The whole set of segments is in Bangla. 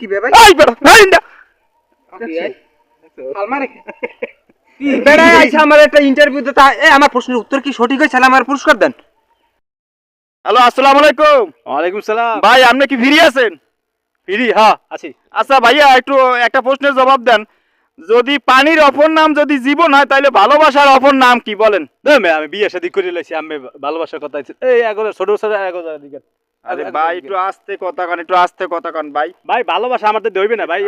কি বে ভাই এই বেটা এই না আলমারে কি বেড়ায় আমার একটা ইন্টারভিউ দিতে এ আমার প্রশ্নের উত্তর কি সঠিক হয়েছে? আমার পুরস্কার দেন। হ্যালো আসসালামু আলাইকুম। ওয়ালাইকুম সালাম। ভাই আপনি কি ফ্রি আছেন? ফিরি হ্যাঁ আছি। আচ্ছা ভাইয়া একটু একটা প্রশ্নের জবাব দেন। যদি পানির অপর নাম যদি জীবন হয় তাহলে ভালোবাসার অপর নাম কি বলেন? আমি বিয়ে শাদী করে লাইছি আমি ভালোবাসার কথা এই ছোট ছোট দিকে আরে ভাই একটু আস্তে কথা কন একটু আস্তে কথা কন ভাই। ভাই ভালোবাসা আমাদের হইবে না ভাই?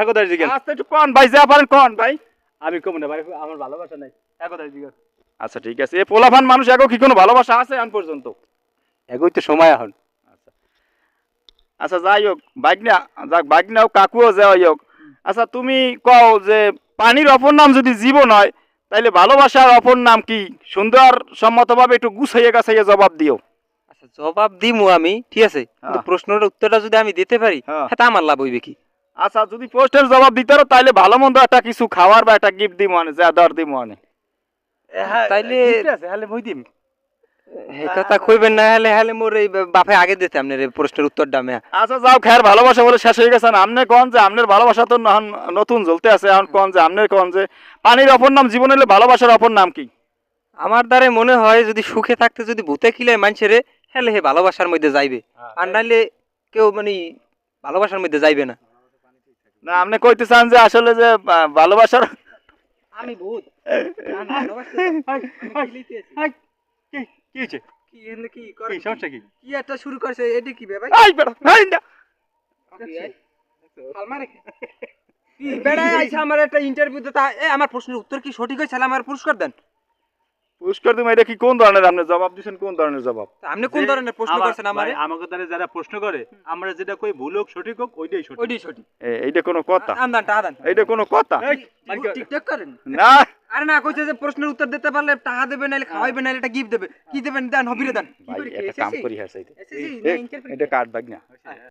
এগোদার দিকে আস্তে একটু কন ভাই যা পারেন কন ভাই। আমি কম না ভাই আমার ভালোবাসা নাই। দিকে আচ্ছা ঠিক আছে। এ পোলাফান মানুষ এগো কি কোনো ভালোবাসা আছে আন পর্যন্ত? এগোই তো সময় এখন। আচ্ছা। যাই হোক বাইক না যাক বাইক হোক কাকুও যাই হোক। আচ্ছা তুমি কও যে পানির অপর নাম যদি জীবন হয় তাইলে ভালোবাসার অপর নাম কি? সুন্দর সম্মতভাবে একটু গুছাইয়ে গাছাইয়ে জবাব দিও। আচ্ছা জবাব দিমু আমি ঠিক আছে? কিন্তু হ্যাঁ। প্রশ্নের উত্তরটা যদি আমি দিতে পারি হ্যাঁ। সেটা আমার লাভ হইবে কি? আচ্ছা যদি পোস্টের জবাব দিতে পারো তাহলে ভালো মন্দ একটা কিছু খাওয়ার বা একটা গিফট দিব মানে যা দর দিব মানে তাইলে- আছে হলে মই দিম। কথা কইবেন না হলে হলে মোর এই বাপে আগে দিতে আপনার এই প্রশ্নের উত্তরটা আমি আচ্ছা যাও খেয়ার ভালোবাসা বলে শেষ হয়ে গেছে। আমনে কন যে আমনের ভালোবাসা তো নতুন জ্বলতে আছে এখন কন যে আমনের কন যে। পানির অপর নাম জীবন হলে ভালোবাসার অপর নাম কি? আমার দ্বারা মনে হয় যদি সুখে থাকতে যদি ভূতে খিলায় মানুষের হেলে হে ভালোবাসার মধ্যে যাইবে। আর নাইলে কেউ মানে ভালোবাসার মধ্যে যাইবে না। না আপনি কইতে চান যে আসলে যে ভালোবাসার আমি ভূত। কি কি হয়েছে? কি এনে কি কি সমস্যা কি? কি একটা শুরু করছে এটা কি ভাই না। আলমারে কি বেড়ায় আইছে আমার একটা ইন্টারভিউ দিতে এ আমার প্রশ্নের উত্তর কি সঠিক হয়েছে? আমার পুরস্কার দেন। পুষ্কর তুমি এটা কি কোন ধরনের? আপনি জবাব দিছেন কোন ধরনের জবাব? আপনি কোন ধরনের প্রশ্ন করছেন আমারে? আমাকে দ্বারা যারা প্রশ্ন করে আমরা যেটা কই ভুল হোক সঠিক হোক ওইটাই সঠিক। ওইটাই সঠিক। এইটা কোনো কথা? আন্দান টাহাদান এইটা কোনো কথা? টিকটক করেন। না। আরে না কইছে যে প্রশ্নের উত্তর দিতে পারলে টাকা দেবে নাইলে খাওয়াইবে নাইলে একটা গিফট দেবে। কি দেবেন? দেন হবিরে দেন। করি কাম করি interview? এটা কাট বাগ না